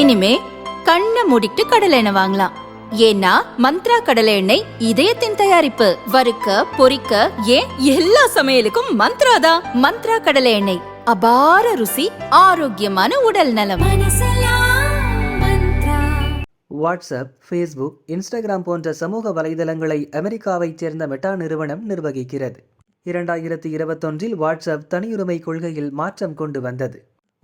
இனிமே கண்ணை மூடிட்டு கடலை எண்ணெய் வாங்கலாம். ஏன்னா மந்த்ரா கடலை எண்ணெய் இதயத்தின் தயாரிப்பு. வறுக்க பொரிக்க ஏன் எல்லா சமையலுக்கும் மந்த்ரா தான். மந்த்ரா கடலை எண்ணெய் அபார ருசி ஆரோக்கியமான உடல் நலம். வாட்ஸ்அப் ஃபேஸ்புக் இன்ஸ்டாகிராம் போன்ற சமூக வலைதளங்களை அமெரிக்காவைச் சேர்ந்த மெட்டா நிறுவனம் நிர்வகிக்கிறது. இரண்டாயிரத்தி இருபத்தொன்றில் வாட்ஸ்அப் தனியுரிமை கொள்கையில் மாற்றம் கொண்டு வந்தது.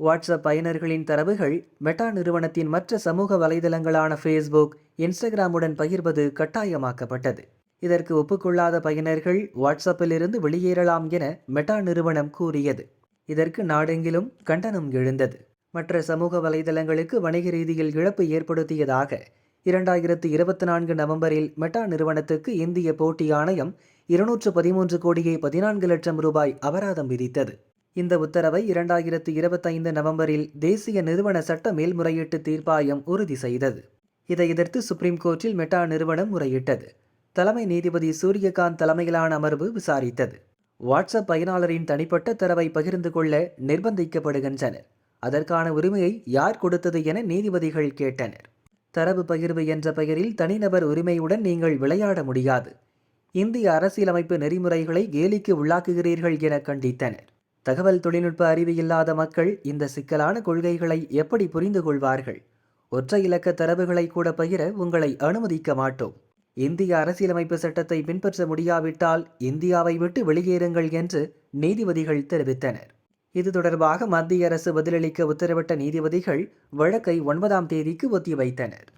வாட்ஸ்அப் பயனர்களின் தரவுகள் மெட்டா நிறுவனத்தின் மற்ற சமூக வலைதளங்களான ஃபேஸ்புக் இன்ஸ்டாகிராமுடன் பகிர்வது கட்டாயமாக்கப்பட்டது. இதற்கு ஒப்புக்கொள்ளாத பயனர்கள் வாட்ஸ்அப்பிலிருந்து வெளியேறலாம் என மெட்டா நிறுவனம் கூறியது. இதற்கு நாடெங்கிலும் கண்டனம் எழுந்தது. மற்ற சமூக வலைதளங்களுக்கு வணிக ரீதியில் இழப்பு ஏற்படுத்தியதாக இரண்டாயிரத்து இருபத்தி நான்கு நவம்பரில் மெட்டா நிறுவனத்துக்கு இந்திய போட்டி ஆணையம் இருநூற்று பதிமூன்று கோடியே பதினான்கு லட்சம் ரூபாய் அபராதம் விதித்தது. இந்த உத்தரவை இரண்டாயிரத்து இருபத்தைந்து நவம்பரில் தேசிய நிறுவன சட்ட மேல்முறையீட்டு தீர்ப்பாயம் உறுதி செய்தது. இதை எதிர்த்து சுப்ரீம் கோர்ட்டில் மெட்டா நிறுவனம் முறையிட்டது. தலைமை நீதிபதி சூரியகாந்த் தலைமையிலான அமர்வு விசாரித்தது. வாட்ஸ்அப் பயனாளரின் தனிப்பட்ட தரவை பகிர்ந்து கொள்ள நிர்பந்திக்கப்படுகின்றனர். அதற்கான உரிமையை யார் கொடுத்தது என நீதிபதிகள் கேட்டனர். தரவு பகிர்வு என்ற பெயரில் தனிநபர் உரிமையுடன் நீங்கள் விளையாட முடியாது. இந்திய அரசியலமைப்பு நெறிமுறைகளை கேலிக்கு உள்ளாக்குகிறீர்கள் என கண்டித்தனர். தகவல் தொழில்நுட்ப அறிவு இல்லாத மக்கள் இந்த சிக்கலான கொள்கைகளை எப்படி புரிந்து கொள்வார்கள்? ஒற்றை இலக்க தரவுகளை கூட பகிர உங்களை அனுமதிக்க மாட்டோம். இந்திய அரசியலமைப்பு சட்டத்தை பின்பற்ற முடியாவிட்டால் இந்தியாவை விட்டு வெளியேறுங்கள் என்று நீதிபதிகள் தெரிவித்தனர். இது தொடர்பாக மத்திய அரசு பதிலளிக்க உத்தரவிட்ட நீதிபதிகள் வழக்கை ஒன்பதாம் தேதிக்கு ஒத்திவைத்தனர்.